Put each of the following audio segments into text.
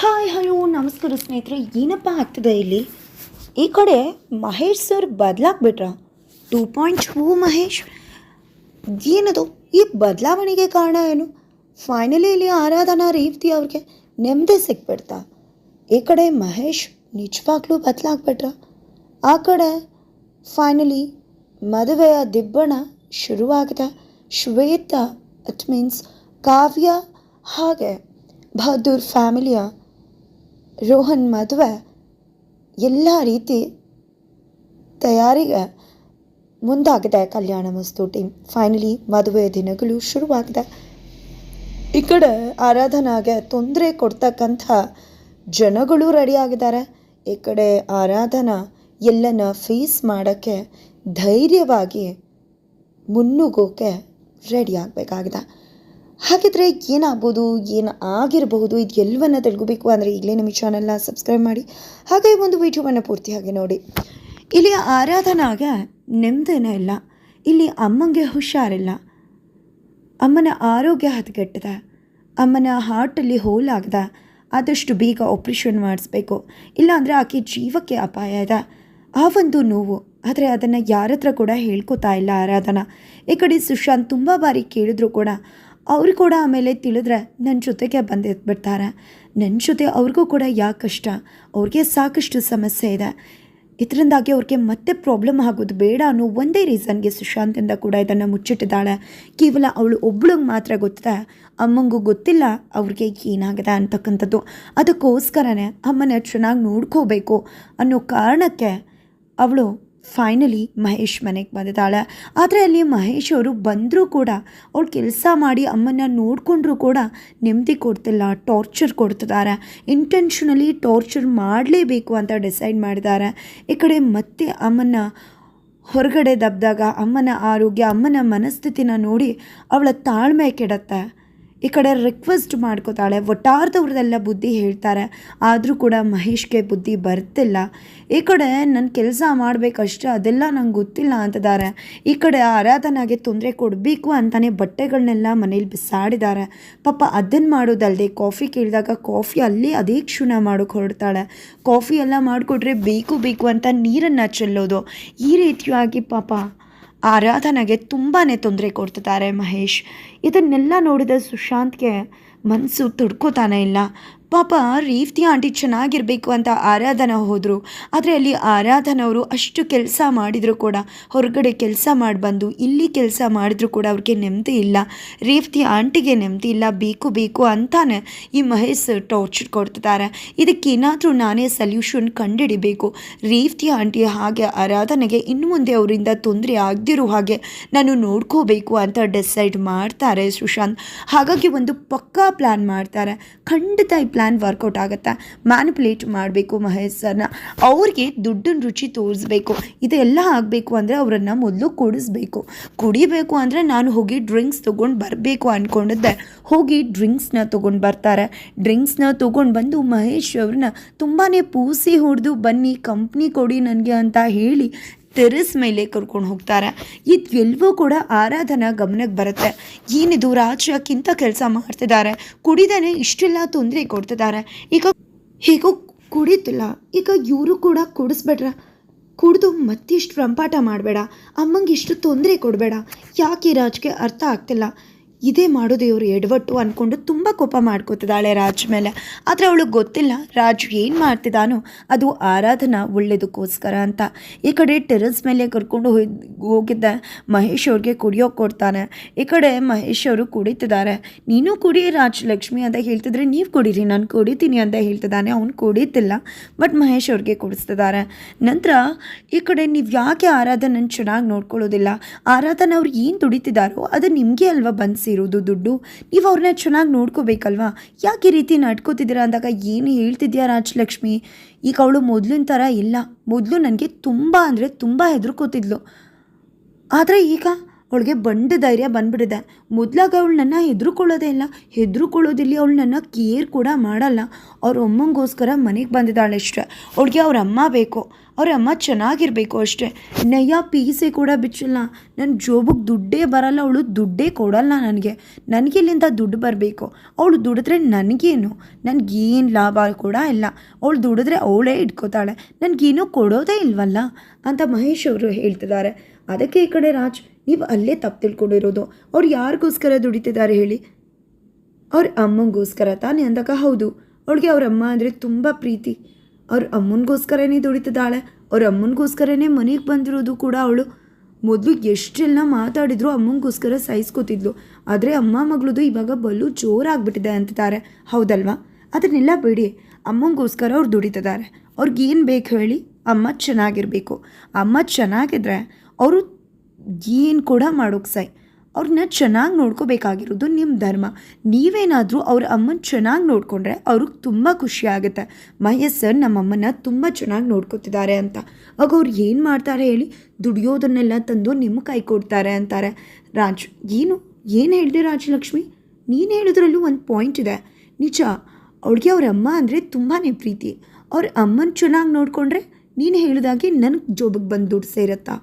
Hi, hello, ನಮಸ್ಕಾರ ಸ್ನೇಹಿತರೆ. ಏನಪ್ಪ ಆಗ್ತದೆ ಇಲ್ಲಿ? ಈ ಕಡೆ Mahesh sir ಬದಲಾಗ್ಬಿಟ್ರ. Two point two Mahesh. ಏನದು? ಈ ಬದಲಾವಣೆಗೆ ಕಾರಣ ಏನು? ಫೈನಲಿ ಇಲ್ಲಿ ಆರಾಧನಾ ರೀತಿ ಅವ್ರಿಗೆ ನೆಮ್ಮದಿ ಸಿಕ್ಬಿಡ್ತಾ. ಈ ಕಡೆ ಮಹೇಶ್ ನಿಜವಾಗ್ಲೂ ಬದಲಾಗ್ಬಿಟ್ರ. ಆ ಕಡೆ ಫೈನಲಿ ಮದುವೆಯ ದಿಬ್ಬಣ ಶುರುವಾಗಿದೆ. ಶ್ವೇತ ಇಟ್ ಮೀನ್ಸ್ ಕಾವ್ಯ ಹಾಗೆ ಬಹದ್ದೂರ್ ಫ್ಯಾಮಿಲಿಯ ರೋಹನ್ ಮದುವೆ ಎಲ್ಲ ರೀತಿ ತಯಾರಿಗೆ ಮುಂದಾಗಿದೆ ಕಲ್ಯಾಣ ಮಸ್ತು ಟೀಮ್ ಫೈನಲಿ ಮದುವೆ ದಿನಗಳು ಶುರುವಾಗಿದೆ. ಈ ಕಡೆ ಆರಾಧನಾಗೆ ತೊಂದರೆ ಕೊಡ್ತಕ್ಕಂಥ ಜನಗಳು ರೆಡಿ ಆಗಿದ್ದಾರೆ. ಈ ಕಡೆ ಆರಾಧನಾ ಎಲ್ಲನ ಫೇಸ್ ಮಾಡೋಕ್ಕೆ ಧೈರ್ಯವಾಗಿ ಮುನ್ನುಗ್ಗೋಕೆ ರೆಡಿ ಆಗಬೇಕಾಗಿದೆ. ಹಾಗಿದ್ರೆ ಏನಾಗ್ಬೋದು, ಏನು ಆಗಿರಬಹುದು, ಇದು ಎಲ್ಲವನ್ನ ತಿಳ್ಕೋಬೇಕು ಅಂದರೆ ಈಗಲೇ ನಮ್ಮ ಚಾನಲ್ನ ಸಬ್ಸ್ಕ್ರೈಬ್ ಮಾಡಿ, ಹಾಗೆ ಒಂದು ವೀಡಿಯೋವನ್ನು ಪೂರ್ತಿ ಹಾಗೆ ನೋಡಿ. ಇಲ್ಲಿ ಆರಾಧನಾಗೆ ನೆಮ್ಮದಿನೇ ಇಲ್ಲ, ಇಲ್ಲಿ ಅಮ್ಮಂಗೆ ಹುಷಾರಿಲ್ಲ. ಅಮ್ಮನ ಆರೋಗ್ಯ ಹದಗೆಟ್ಟಿದೆ, ಅಮ್ಮನ ಹಾರ್ಟಲ್ಲಿ ಹೋಲ್ ಆಗದ, ಆದಷ್ಟು ಬೇಗ ಆಪ್ರೇಷನ್ ಮಾಡಿಸ್ಬೇಕು. ಇಲ್ಲಾಂದರೆ ಆಕೆ ಜೀವಕ್ಕೆ ಅಪಾಯ ಇದೆ ಆ ಒಂದು ನೋವು, ಆದರೆ ಅದನ್ನು ಯಾರ ಹತ್ರ ಕೂಡ ಹೇಳ್ಕೊತಾ ಇಲ್ಲ ಆರಾಧನಾ. ಈ ಕಡೆ ಸುಶಾಂತ್ ತುಂಬ ಬಾರಿ ಕೇಳಿದ್ರು ಕೂಡ ಅವರು ಕೂಡ ಆಮೇಲೆ ತಿಳಿದ್ರೆ ನನ್ನ ಜೊತೆಗೆ ಬಂದಿದ್ಬಿಡ್ತಾರೆ ನನ್ನ ಜೊತೆ ಅವ್ರಿಗೂ ಕೂಡ ಯಾಕೆ ಕಷ್ಟ? ಅವ್ರಿಗೆ ಸಾಕಷ್ಟು ಸಮಸ್ಯೆ ಇದೆ. ಇದರಿಂದಾಗಿ ಅವ್ರಿಗೆ ಮತ್ತೆ ಪ್ರಾಬ್ಲಮ್ ಆಗೋದು ಬೇಡ ಅನ್ನೋ ಒಂದೇ ರೀಸನ್ಗೆ ಸುಶಾಂತಿಂದ ಕೂಡ ಇದನ್ನು ಮುಚ್ಚಿಟ್ಟಿದ್ದಾಳೆ. ಕೇವಲ ಅವಳು ಒಬ್ಳಿಗೆ ಮಾತ್ರ ಗೊತ್ತಿದೆ. ಅಮ್ಮಂಗೂ ಗೊತ್ತಿಲ್ಲ ಅವ್ರಿಗೆ ಏನಾಗಿದೆ ಅಂತಕ್ಕಂಥದ್ದು. ಅದಕ್ಕೋಸ್ಕರನೇ ಅಮ್ಮನ ಚೆನ್ನಾಗಿ ನೋಡ್ಕೋಬೇಕು ಅನ್ನೋ ಕಾರಣಕ್ಕೆ ಅವಳು ಫೈನಲಿ ಮಹೇಶ್ ಮನೆಗೆ ಬಂದಿದ್ದಾಳೆ. ಆದರೆ ಅಲ್ಲಿ ಮಹೇಶ್ ಅವರು ಬಂದರೂ ಕೂಡ, ಅವ್ಳು ಕೆಲಸ ಮಾಡಿ ಅಮ್ಮನ ನೋಡಿಕೊಂಡ್ರೂ ಕೂಡ ನೆಮ್ಮದಿ ಕೊಡ್ತಿಲ್ಲ ಟಾರ್ಚರ್ ಕೊಡ್ತಿದ್ದಾರೆ. ಇಂಟೆನ್ಷನಲಿ ಟಾರ್ಚರ್ ಮಾಡಲೇಬೇಕು ಅಂತ ಡಿಸೈಡ್ ಮಾಡಿದ್ದಾರೆ. ಈ ಕಡೆ ಮತ್ತೆ ಅಮ್ಮನ ಹೊರಗಡೆ ದಬ್ದಾಗ, ಅಮ್ಮನ ಆರೋಗ್ಯ, ಅಮ್ಮನ ಮನಸ್ಥಿತಿನ ನೋಡಿ ಅವಳ ತಾಳ್ಮೆ ಕೆಡತ್ತೆ. ಈ ಕಡೆ ರಿಕ್ವೆಸ್ಟ್ ಮಾಡ್ಕೋತಾಳೆ. ಒಟ್ಟಾರ್ದವ್ರದೆಲ್ಲ ಬುದ್ಧಿ ಹೇಳ್ತಾರೆ. ಆದರೂ ಕೂಡ ಮಹೇಶ್ಗೆ ಬುದ್ಧಿ ಬರ್ತಿಲ್ಲ. ಈ ಕಡೆ ನನ್ನ ಕೆಲಸ ಮಾಡಬೇಕಷ್ಟೇ, ಅದೆಲ್ಲ ನಂಗೆ ಗೊತ್ತಿಲ್ಲ ಅಂತಿದ್ದಾರೆ ಈ ಕಡೆ ಆರಾಧನಾಗೆ ತೊಂದರೆ ಕೊಡಬೇಕು ಅಂತಲೇ ಬಟ್ಟೆಗಳನ್ನೆಲ್ಲ ಮನೇಲಿ ಬಿಸಾಡಿದ್ದಾರೆ ಪಾಪ ಅದನ್ನು ಮಾಡೋದಲ್ಲದೆ ಕಾಫಿ ಕೇಳಿದಾಗ ಕಾಫಿ ಅಲ್ಲಿ ಅದೇ ಕ್ಷುಣ ಮಾಡೋಕೆ ಹೊರಡ್ತಾಳೆ. ಕಾಫಿ ಎಲ್ಲ ಮಾಡಿಕೊಟ್ರೆ ಬೇಕು ಬೇಕು ಅಂತ ನೀರನ್ನು ಚೆಲ್ಲೋದು. ಈ ರೀತಿಯಾಗಿ ಪಾಪ ಆರಾಧನೆಗೆ ತುಂಬಾ ತೊಂದರೆ ಕೊಡ್ತಿದ್ದಾರೆ ಮಹೇಶ್. ಇದನ್ನೆಲ್ಲ ನೋಡಿದ ಸುಶಾಂತ್ಗೆ ಮನಸ್ಸು ತುಡ್ಕೋತಾನೆ ಇಲ್ಲ. ಪಾಪ ರೇವತಿ ಆಂಟಿ ಚೆನ್ನಾಗಿರಬೇಕು ಅಂತ ಆರಾಧನ ಹೋದರು. ಆದರೆ ಅಲ್ಲಿ ಆರಾಧನವರು ಅಷ್ಟು ಕೆಲಸ ಮಾಡಿದರೂ ಕೂಡ. ಹೊರಗಡೆ ಕೆಲಸ ಮಾಡಿ ಬಂದು ಇಲ್ಲಿ ಕೆಲಸ ಮಾಡಿದ್ರು ಕೂಡ ಅವ್ರಿಗೆ ನೆಮ್ಮದಿ ಇಲ್ಲ. ರೇವತಿ ಆಂಟಿಗೆ ನೆಮ್ಮದಿ ಇಲ್ಲ. ಬೇಕು ಬೇಕು ಅಂತಾನೆ ಈ ಮಹೇಶ್ ಟಾರ್ಚರ್ ಕೊಡ್ತಿದ್ದಾರೆ ಇದಕ್ಕೇನಾದರೂ ನಾನೇ ಸಲ್ಯೂಷನ್ ಕಂಡುಹಿಡಿಬೇಕು ರೇವತಿ ಆಂಟಿ ಹಾಗೆ ಆರಾಧನೆಗೆ ಇನ್ನು ಮುಂದೆ ಅವರಿಂದ ತೊಂದರೆ ಆಗದಿರೋ ಹಾಗೆ ನಾನು ನೋಡ್ಕೋಬೇಕು ಅಂತ ಡಿಸೈಡ್ ಮಾಡ್ತಾರೆ ಸುಶಾಂತ್. ಹಾಗಾಗಿ ಒಂದು ಪಕ್ಕಾ ಪ್ಲ್ಯಾನ್ ಮಾಡ್ತಾರೆ. ಖಂಡಿತ ಈ ಪ್ಲ್ಯಾನ್ ವರ್ಕೌಟ್ ಆಗುತ್ತೆ? ಮ್ಯಾನಿಪುಲೇಟ್ ಮಾಡಬೇಕು ಮಹೇಶ್ ಸರ್ನ. ಅವ್ರಿಗೆ ದುಡ್ಡಿನ ರುಚಿ ತೋರಿಸ್ಬೇಕು. ಇದೆಲ್ಲ ಆಗಬೇಕು ಅಂದರೆ ಅವರನ್ನು ಮೊದಲು ಕುಡಿಸ್ಬೇಕು. ಕುಡಿಬೇಕು ಅಂದರೆ ನಾನು ಹೋಗಿ ಡ್ರಿಂಕ್ಸ್ ತೊಗೊಂಡು ಬರಬೇಕು ಅಂದ್ಕೊಂಡಿದ್ದೆ ಹೋಗಿ ಡ್ರಿಂಕ್ಸ್ನ ತೊಗೊಂಡು ಬರ್ತಾರೆ. ಡ್ರಿಂಕ್ಸ್ನ ತೊಗೊಂಡು ಬಂದು ಮಹೇಶ್ ಅವ್ರನ್ನ ತುಂಬಾ ಪೂಸಿ ಹೊಡೆದು, ಬನ್ನಿ, ಕಂಪ್ನಿ ಕೊಡಿ ನನಗೆ ಅಂತ ಹೇಳಿ ಟೆರೆಸ್ ಮೇಲೆ ಕರ್ಕೊಂಡು ಹೋಗ್ತಾರೆ. ಇದು ಕೂಡ ಆರಾಧನಾ ಗಮನಕ್ಕೆ ಬರುತ್ತೆ. ಏನಿದು ರಾಜ್ಯಕ್ಕಿಂತ ಕೆಲಸ ಮಾಡ್ತಿದ್ದಾರೆ. ಕುಡಿದೇನೆ ಇಷ್ಟೆಲ್ಲ ತೊಂದರೆ ಕೊಡ್ತಿದ್ದಾರೆ. ಈಗ ಹೇಗೋ ಕುಡಿತಿಲ್ಲ. ಈಗ ಇವರು ಕೂಡ ಕುಡಿಸ್ಬೇಡ್ರ. ಕುಡಿದು ಮತ್ತಿಷ್ಟು ರಂಪಾಟ ಮಾಡಬೇಡ. ಅಮ್ಮಂಗೆ ಇಷ್ಟು ತೊಂದರೆ ಕೊಡಬೇಡ. ಯಾಕೆ ರಾಜ್ಗೆ ಅರ್ಥ ಆಗ್ತಿಲ್ಲ? ಇದೇ ಮಾಡೋದು ಇವರು ಎಡವಟ್ಟು ಅಂದ್ಕೊಂಡು ತುಂಬ ಕೋಪ ಮಾಡ್ಕೋತಿದ್ದಾಳೆ ರಾಜ್ ಮೇಲೆ. ಆದರೆ ಅವಳಿಗೆ ಗೊತ್ತಿಲ್ಲ ರಾಜ್ ಏನು ಮಾಡ್ತಿದ್ದಾನೋ ಅದು ಆರಾಧನಾ ಒಳ್ಳೇದಕ್ಕೋಸ್ಕರ ಅಂತ. ಈ ಕಡೆ ಟೆರೆಸ್ ಮೇಲೆ ಕರ್ಕೊಂಡು ಹೋಗಿ ಹೋಗಿದ್ದ ಮಹೇಶ್ ಅವ್ರಿಗೆ ಕುಡಿಯೋಕೆ ಕೊಡ್ತಾನೆ. ಈ ಕಡೆ ಮಹೇಶ್ ಅವರು ಕುಡಿತಿದ್ದಾರೆ. ನೀನು ಕುಡಿ ರಾಜ್ ಲಕ್ಷ್ಮಿ ಅಂತ ಹೇಳ್ತಿದ್ರೆ ನೀವು ಕುಡೀರಿ, ನಾನು ಕುಡಿತೀನಿ ಅಂತ ಹೇಳ್ತಿದ್ದಾನೆ. ಅವ್ನು ಕುಡಿತಿಲ್ಲ, ಬಟ್ ಮಹೇಶ್ ಅವ್ರಿಗೆ ಕುಡಿಸ್ತಿದ್ದಾರೆ. ನಂತರ ಈ ಕಡೆ ನೀವು ಯಾಕೆ ಆರಾಧನ ಚೆನ್ನಾಗಿ ನೋಡ್ಕೊಳ್ಳೋದಿಲ್ಲ? ಆರಾಧನ ಅವ್ರು ಏನು ದುಡಿತಿದ್ದಾರೋ ಅದು ನಿಮಗೆ ಅಲ್ವಾ ಬಂದು ಸೇರೋದು ದುಡ್ಡು? ನೀವು ಅವ್ರನ್ನ ಚೆನ್ನಾಗಿ ನೋಡ್ಕೋಬೇಕಲ್ವಾ? ಯಾಕೆ ಈ ರೀತಿ ನಡ್ಕೋತಿದ್ದೀರಾ ಅಂದಾಗ ಏನು ಹೇಳ್ತಿದ್ಯಾ ರಾಜಲಕ್ಷ್ಮಿ? ಈಗ ಅವಳು ಮೊದಲಿನ ಥರ ಇಲ್ಲ. ಮೊದಲು ನನಗೆ ತುಂಬ ಅಂದರೆ ತುಂಬ ಹೆದರ್ಕೋತಿದ್ಲು. ಆದರೆ ಈಗ ಅವಳಿಗೆ ಬಂಡ ಧೈರ್ಯ ಬಂದ್ಬಿಟ್ಟಿದೆ. ಮೊದಲಾಗ ಅವಳು ನನ್ನ ಹೆದ್ರುಕೊಳ್ಳೋದೇ ಇಲ್ಲ. ಹೆದ್ರುಕೊಳ್ಳೋದಿಲ್ಲ ಅವಳು ನನ್ನ ಕೇರ್ ಕೂಡ ಮಾಡಲ್ಲ. ಅವ್ರ ಅಮ್ಮಂಗೋಸ್ಕರ ಮನೆಗೆ ಬಂದಿದ್ದಾಳೆ ಅಷ್ಟೇ ಅವಳಿಗೆ ಅವ್ರ ಅಮ್ಮ ಬೇಕು. ಅವ್ರ ಅಮ್ಮ ಚೆನ್ನಾಗಿರಬೇಕು ಅಷ್ಟೇ. ನಯ್ಯ ಪೀಸೆ ಕೂಡ ಬಿಚ್ಚಿಲ್ಲ. ನನ್ನ ಜೋಬಿಗೆ ದುಡ್ಡೇ ಬರಲ್ಲ. ಅವಳು ದುಡ್ಡೇ ಕೊಡಲ್ಲ ನನಗೆ. ನನಗೆ ಇಲ್ಲಿಂದ ದುಡ್ಡು ಬರಬೇಕು. ಅವಳು ದುಡಿದ್ರೆ ನನಗೇನು? ನನಗೇನು ಲಾಭ ಕೂಡ ಇಲ್ಲ. ಅವಳು ದುಡಿದ್ರೆ ಅವಳೇ ಇಟ್ಕೋತಾಳೆ. ನನಗೇನು ಕೊಡೋದೇ ಇಲ್ವಲ್ಲ? ಅಂತ ಮಹೇಶ್ ಅವರು ಹೇಳ್ತಿದ್ದಾರೆ. ಅದಕ್ಕೆ ಈ ಕಡೆ ರಾಜ್ ನೀವು ಅಲ್ಲೇ ತಪ್ಪು ತಿಳ್ಕೊಂಡಿರೋದು. ಅವ್ರು ಯಾರಿಗೋಸ್ಕರ ದುಡಿತಿದ್ದಾರೆ ಹೇಳಿ? ಅವ್ರ ಅಮ್ಮಂಗೋಸ್ಕರ ತಾನೇ ಅಂದಾಗ ಹೌದು. ಅವಳಿಗೆ ಅವ್ರ ಅಮ್ಮ ಅಂದರೆ ತುಂಬ ಪ್ರೀತಿ. ಅವ್ರ ಅಮ್ಮನಿಗೋಸ್ಕರನೇ ದುಡಿತಿದ್ದಾಳೆ. ಅವ್ರ ಅಮ್ಮನಿಗೋಸ್ಕರನೇ ಮನೆಗೆ ಬಂದಿರೋದು ಕೂಡ ಅವಳು. ಮೊದಲು ಎಷ್ಟೆಲ್ಲ ಮಾತಾಡಿದ್ರು ಅಮ್ಮನಿಗೋಸ್ಕರ ಸಹಿಸ್ಕೋತಿದ್ಲು. ಆದರೆ ಅಮ್ಮ ಮಗಳದು ಇವಾಗ ಬಲು ಜೋರಾಗ್ಬಿಟ್ಟಿದೆ ಅಂತಿದ್ದಾರೆ. ಹೌದಲ್ವಾ? ಅದನ್ನೆಲ್ಲ ಬಿಡಿ. ಅಮ್ಮಂಗೋಸ್ಕರ ಅವ್ರು ದುಡಿತಿದ್ದಾರೆ. ಅವ್ರಿಗೇನು ಬೇಕು ಹೇಳಿ? ಅಮ್ಮ ಚೆನ್ನಾಗಿರಬೇಕು. ಅಮ್ಮ ಚೆನ್ನಾಗಿದ್ರೆ ಅವರು ಏನು ಕೂಡ ಮಾಡೋಕೆ ಸೈ ಅವ್ರನ್ನ ಚೆನ್ನಾಗಿ ನೋಡ್ಕೋಬೇಕಾಗಿರೋದು ನಿಮ್ಮ ಧರ್ಮ. ನೀವೇನಾದರೂ ಅವ್ರ ಅಮ್ಮನ ಚೆನ್ನಾಗಿ ನೋಡಿಕೊಂಡ್ರೆ ಅವ್ರಿಗೆ ತುಂಬ ಖುಷಿ ಆಗುತ್ತೆ. ಮಹೇಶ್ ಸರ್ ನಮ್ಮಮ್ಮನ ತುಂಬ ಚೆನ್ನಾಗಿ ನೋಡ್ಕೋತಿದ್ದಾರೆ ಅಂತ. ಆಗ ಅವ್ರು ಏನು ಮಾಡ್ತಾರೆ ಹೇಳಿ? ದುಡಿಯೋದನ್ನೆಲ್ಲ ತಂದು ನಿಮ್ಮ ಕೈ ಕೊಡ್ತಾರೆ ಅಂತಾರೆ. ರಾಜ್, ಏನು? ಏನು ಹೇಳಿದೆ ರಾಜಲಕ್ಷ್ಮಿ? ನೀನು ಹೇಳಿದ್ರಲ್ಲೂ ಒಂದು ಪಾಯಿಂಟ್ ಇದೆ. ನಿಜ, ಅವಳಿಗೆ ಅವ್ರ ಅಮ್ಮ ಅಂದರೆ ತುಂಬಾ ಪ್ರೀತಿ. ಅವ್ರ ಅಮ್ಮನ ಚೆನ್ನಾಗಿ ನೋಡಿಕೊಂಡ್ರೆ ನೀನು ಹೇಳಿದಾಗೆ ನನಗೆ ಜೋಬಿಗೆ ಬಂದು ದುಡ್ಡು ಸೇರತ್ತಾ?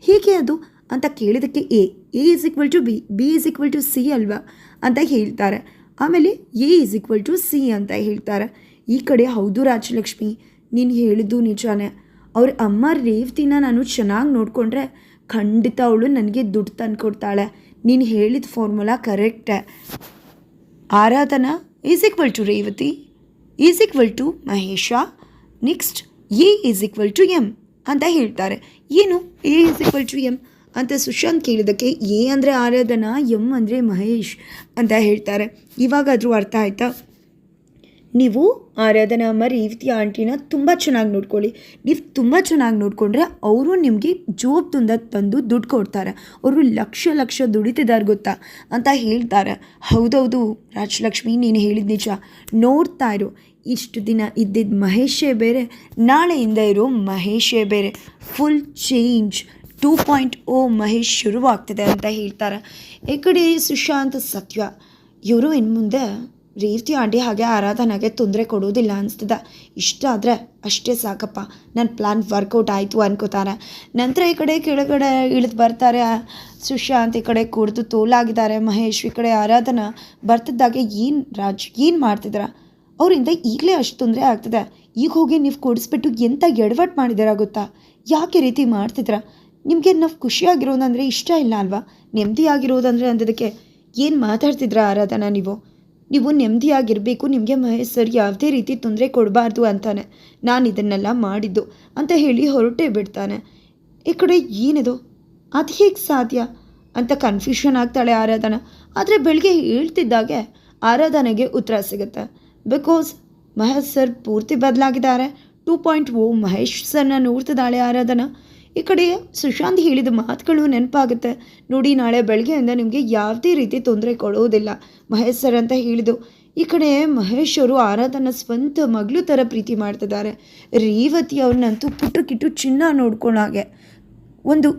ಹೀಗೆ ಅದು? ಅಂತ ಕೇಳಿದಕ್ಕೆ A A is equal to B B is equal to C ಅಲ್ವಾ ಅಂತ ಹೇಳ್ತಾರೆ. ಆಮೇಲೆ A is equal to C ಅಂತ ಹೇಳ್ತಾರೆ. ಈ ಕಡೆ ಹೌದು ರಾಜಲಕ್ಷ್ಮಿ, ನೀನು ಹೇಳಿದ್ದು ನಿಜಾನೇ. ಅವ್ರ ಅಮ್ಮ ರೇವತಿನ ನಾನು ಚೆನ್ನಾಗಿ ನೋಡಿಕೊಂಡ್ರೆ ಖಂಡಿತ ಅವಳು ನನಗೆ ದುಡ್ಡು ತಂದುಕೊಡ್ತಾಳೆ. ನೀನು ಹೇಳಿದ formula ಕರೆಕ್ಟೇ Aradhana is equal to Revati is equal to Mahesha next A is equal to M ಅಂತ ಹೇಳ್ತಾರೆ. ಏನು A is equal to M ಅಂತ ಸುಶಾಂತ್ ಕೇಳಿದ್ದಕ್ಕೆ ಎ ಅಂದರೆ ಆರಾಧನಾ, ಎಂ ಅಂದರೆ ಮಹೇಶ್ ಅಂತ ಹೇಳ್ತಾರೆ. ಇವಾಗಾದರೂ ಅರ್ಥ ಆಯಿತಾ? ನೀವು ಆರಾಧನಾ ಅಮ್ಮ ಆಂಟಿನ ತುಂಬ ಚೆನ್ನಾಗಿ ನೋಡ್ಕೊಳ್ಳಿ. ನೀವು ತುಂಬ ಚೆನ್ನಾಗಿ ನೋಡಿಕೊಂಡ್ರೆ ಅವರು ನಿಮಗೆ ಜೋಬ್ ತುಂಬ ತಂದು ದುಡ್ಡು ಕೊಡ್ತಾರೆ. ಅವರು ಲಕ್ಷ ಲಕ್ಷ ದುಡಿತಿದ್ದಾರೆ ಗೊತ್ತಾ ಅಂತ ಹೇಳ್ತಾರೆ. ಹೌದೌದು ರಾಜಲಕ್ಷ್ಮಿ, ನೀನು ಹೇಳಿದ ನಿಜ. ನೋಡ್ತಾ ಇರು, ಇಷ್ಟು ದಿನ ಇದ್ದಿದ್ದ ಮಹೇಶೇ ಬೇರೆ, ನಾಳೆಯಿಂದ ಇರೋ ಮಹೇಶೇ ಬೇರೆ. Full change two point O Mahesh ಶುರುವಾಗ್ತಿದೆ ಅಂತ ಹೇಳ್ತಾರೆ. ಈ ಕಡೆ ಸುಶಾಂತ್ ಸತ್ಯ, ಇವರು ಇನ್ನು ಮುಂದೆ ರೀತಿ ಆಡಿ ಹಾಗೆ ಆರಾಧನಾಗೆ ತೊಂದರೆ ಕೊಡೋದಿಲ್ಲ ಅನಿಸ್ತದೆ. ಇಷ್ಟ ಆದರೆ ಅಷ್ಟೇ ಸಾಕಪ್ಪ ನನ್ನ ಪ್ಲ್ಯಾನ್ ವರ್ಕೌಟ್ ಆಯಿತು ಅನ್ಕೋತಾರೆ. ನಂತರ ಈ ಕಡೆ ಕೆಳಗಡೆ ಇಳಿದು ಬರ್ತಾರೆ, ಸುಶಾಂತ್ ಈ ಕಡೆ ಕುಡಿದು ತೋಲಾಗಿದ್ದಾರೆ, ಮಹೇಶ್ ಈ ಕಡೆ ಆರಾಧನಾ ಬರ್ತಿದ್ದಾಗೆ ಏನು ರಾಜ್, ಏನು ಮಾಡ್ತಿದ್ರ? ಅವರಿಂದ ಈಗಲೇ ಅಷ್ಟು ತೊಂದರೆ ಆಗ್ತದೆ. ಈಗ ಹೋಗಿ ನೀವು ಕೊಡಿಸ್ಬಿಟ್ಟು ಎಂಥ ಎಡವಟ್ಟು ಮಾಡಿದ್ದೀರಾ ಗೊತ್ತಾ? ಯಾಕೆ ರೀತಿ ಮಾಡ್ತಿದ್ದೀರಾ ನಿಮಗೆ ನಾವು ಖುಷಿಯಾಗಿರೋದಂದರೆ ಇಷ್ಟ ಇಲ್ಲ ಅಲ್ವಾ? ನೆಮ್ಮದಿಯಾಗಿರೋದಂದರೆ ಅಂದದಕ್ಕೆ ಏನು ಮಾತಾಡ್ತಿದ್ರಾ ಆರಾಧನಾ ನೀವು? ನೀವು ನೆಮ್ಮದಿಯಾಗಿರಬೇಕು ನಿಮಗೆ ಮಹೇಶ್ ಸರ್ ಯಾವುದೇ ರೀತಿ ತೊಂದರೆ ಕೊಡಬಾರ್ದು ಅಂತಾನೆ. ನಾನು ಇದನ್ನೆಲ್ಲ ಮಾಡಿದ್ದು ಅಂತ ಹೇಳಿ ಹೊರಟೇ ಬಿಡ್ತಾನೆ. ಈ ಕಡೆ ಏನಿದು? ಅದು ಹೇಗೆ ಸಾಧ್ಯ? ಅಂತ ಕನ್ಫ್ಯೂಷನ್ ಆಗ್ತಾಳೆ ಆರಾಧನಾ. ಆದರೆ ಬೆಳಗ್ಗೆ ಹೇಳ್ತಿದ್ದಾಗೆ ಆರಾಧನೆಗೆ ಉತ್ತರ ಸಿಗುತ್ತೆ. ಬಿಕಾಸ್ ಮಹೇಶ್ ಸರ್ ಪೂರ್ತಿ ಬದಲಾಗಿದ್ದಾರೆ. ಟೂ ಪಾಯಿಂಟ್ ಓ ಮಹೇಶ್ ಸರ್ನ ನೋಡ್ತಿದ್ದಾಳೆ ಆರಾಧನಾ. ಈ ಕಡೆ ಸುಶಾಂತ್ ಹೇಳಿದ ಮಾತುಗಳು ನೆನಪಾಗುತ್ತೆ. ನೋಡಿ, ನಾಳೆ ಬೆಳಗ್ಗೆಯಿಂದ ನಿಮಗೆ ಯಾವುದೇ ರೀತಿ ತೊಂದರೆ ಕೊಡೋದಿಲ್ಲ, ಮಹೇಶ್ ಸರ್ ಅಂತ ಹೇಳಿದ್ದು. ಈ ಕಡೆ ಮಹೇಶ್ ಅವರು ಆರಾಧನ ಸ್ವಂತ ಮಗಳು ಥರ ಪ್ರೀತಿ ಮಾಡ್ತಿದ್ದಾರೆ. ರೇವತಿ ಅವ್ರನ್ನಂತೂ ಪುಟ್ಟು ಕಿಟ್ಟು ಚಿನ್ನ ನೋಡ್ಕೊಳ್ಳಾಗೆ ಒಂದು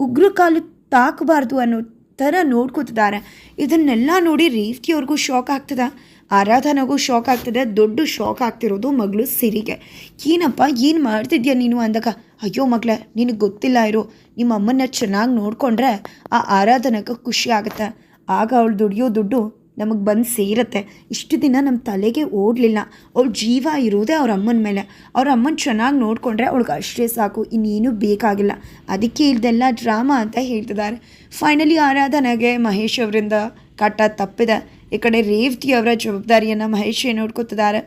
ಉಗ್ರ ಕಾಲು ತಾಕಬಾರ್ದು ಅನ್ನೋ ಥರ ನೋಡ್ಕೋತಿದ್ದಾರೆ. ಇದನ್ನೆಲ್ಲ ನೋಡಿ ರೇವತಿಯವ್ರಿಗೂ ಶಾಕ್ ಆಗ್ತದೆ? ಆರಾಧನೆಗೂ ಶಾಕ್ ಆಗ್ತದೆ? ದೊಡ್ಡ ಶಾಕ್ ಆಗ್ತಿರೋದು ಮಗಳು ಸಿರಿಗೆ. ಏನಪ್ಪ, ಏನು ಮಾಡ್ತಿದ್ಯಾ ನೀನು ಅಂದಾಗ? ಅಯ್ಯೋ ಮಗಳೇ, ನಿನಗೆ ಗೊತ್ತಿಲ್ಲ ಇರು. ನಿಮ್ಮ ಅಮ್ಮನ ಚೆನ್ನಾಗಿ ನೋಡಿಕೊಂಡ್ರೆ ಆ ಆರಾಧನೆಗೆ ಖುಷಿ ಆಗುತ್ತೆ. ಆಗ ಅವಳು ದುಡಿಯೋ ದುಡ್ಡು ನಮಗೆ ಬಂದು ಸೇರುತ್ತೆ. ಇಷ್ಟು ದಿನ ನಮ್ಮ ತಲೆಗೆ ಓಡಲಿಲ್ಲ. ಅವ್ಳ ಜೀವ ಇರೋದೇ ಅವ್ರ ಅಮ್ಮನ ಮೇಲೆ. ಅವ್ರ ಅಮ್ಮನ ಚೆನ್ನಾಗಿ ನೋಡಿಕೊಂಡ್ರೆ ಅವಳಿಗೆ ಅಷ್ಟೇ ಸಾಕು, ಇನ್ನೇನು ಬೇಕಾಗಿಲ್ಲ. ಅದಕ್ಕೆ ಇಲ್ದೆಲ್ಲ ಡ್ರಾಮಾ ಅಂತ ಹೇಳ್ತಿದ್ದಾರೆ ಫೈನಲಿ ಆರಾಧನೆಗೆ ಮಹೇಶ್ ಅವರಿಂದ ಕಟ್ಟ ತಪ್ಪಿದೆ. ಈ ಕಡೆ ರೇವತಿ ಅವರ ಜವಾಬ್ದಾರಿಯನ್ನು ಮಹೇಶ್ ನೋಡ್ಕೊತಿದ್ದಾರೆ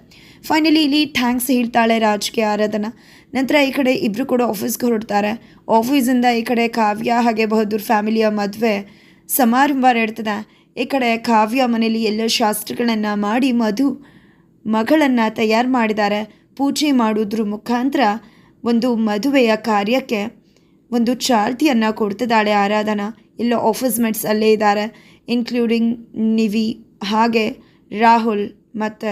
ಫೈನಲಿ ಇಲ್ಲಿ ಥ್ಯಾಂಕ್ಸ್ ಹೇಳ್ತಾಳೆ ರಾಜ್ಗೆ ಆರಾಧನಾ. ನಂತರ ಈ ಕಡೆ ಇಬ್ಬರು ಕೂಡ ಆಫೀಸ್ಗೆ ಹೊರಡ್ತಾರೆ. ಆಫೀಸಿಂದ ಈ ಕಡೆ ಕಾವ್ಯ ಹಾಗೆ ಬಹದ್ದೂರ್ ಫ್ಯಾಮಿಲಿಯ ಮದುವೆ ಸಮಾರಂಭ ನಡೀತದೆ. ಈ ಕಡೆ ಕಾವ್ಯ ಮನೆಯಲ್ಲಿ ಎಲ್ಲ ಶಾಸ್ತ್ರಗಳನ್ನು ಮಾಡಿ ಮಧು ಮಗಳನ್ನು ತಯಾರು ಮಾಡಿದ್ದಾರೆ. ಪೂಜೆ ಮಾಡೋದ್ರ ಮುಖಾಂತರ ಒಂದು ಮದುವೆಯ ಕಾರ್ಯಕ್ಕೆ ಒಂದು ಚಾಲ್ತಿಯನ್ನು ಕೊಡ್ತಿದ್ದಾಳೆ ಆರಾಧನಾ. ಎಲ್ಲ ಆಫೀಸ್ ಮೆಟ್ಸ್ ಅಲ್ಲೇ ಇದ್ದಾರೆ ಇನ್ಕ್ಲೂಡಿಂಗ್ ನಿವಿ ಹಾಗೆ ರಾಹುಲ್ ಮತ್ತು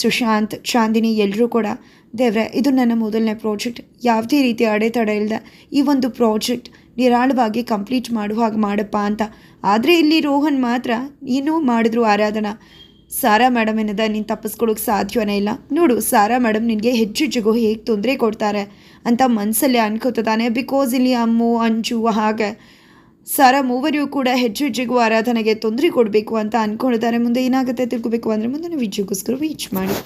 ಸುಶಾಂತ್, ಚಾಂದಿನಿ ಎಲ್ಲರೂ ಕೂಡ. ದೇವ್ರೆ, ಇದು ನನ್ನ ಮೊದಲನೇ ಪ್ರಾಜೆಕ್ಟ್ ಯಾವುದೇ ರೀತಿ ಅಡೆತಡೆ ಇಲ್ಲದೆ ಈ ಒಂದು ಪ್ರಾಜೆಕ್ಟ್ ನಿರಾಳವಾಗಿ ಕಂಪ್ಲೀಟ್ ಮಾಡುವ ಹಾಗೆ ಮಾಡಪ್ಪ ಅಂತ. ಆದರೆ ಇಲ್ಲಿ ರೋಹನ್ ಮಾತ್ರ ಏನೋ ಮಾಡಿದ್ರು ಆರಾಧನಾ. ಸಾರಾ ಮೇಡಮ್ ಏನದ, ನೀನು ತಪ್ಪಿಸ್ಕೊಳ್ಳೋಕೆ ಸಾಧ್ಯವೇ ಇಲ್ಲ. ನೋಡು, ಸಾರಾ ಮೇಡಮ್ ನಿನಗೆ ಹೆಚ್ಚು ಹೆಚ್ಚಿಗೂ ಹೇಗೆ ತೊಂದರೆ ಕೊಡ್ತಾರೆ ಅಂತ ಮನಸ್ಸಲ್ಲೇ ಅನ್ಕೋತಾನೆ ಬಿಕಾಸ್ ಇಲ್ಲಿ ಅಮ್ಮು, ಅಂಜು, ಹಾಗೆ, ಸಾರಾ ಮೂವರಿಗೂ ಕೂಡ ಹೆಚ್ಚು ಹೆಚ್ಚಿಗೂ ಆರಾಧನೆಗೆ ತೊಂದರೆ ಕೊಡಬೇಕು ಅಂತ ಅನ್ಕೊಂಡಿದ್ದಾರೆ ಮುಂದೆ ಏನಾಗುತ್ತೆ ತಿಳ್ಕೊಬೇಕು ಅಂದರೆ ಮುಂದೆ ವಿಜಯಕ್ಕೋಸ್ಕರ ವೀಚ್ ಮಾಡಿ.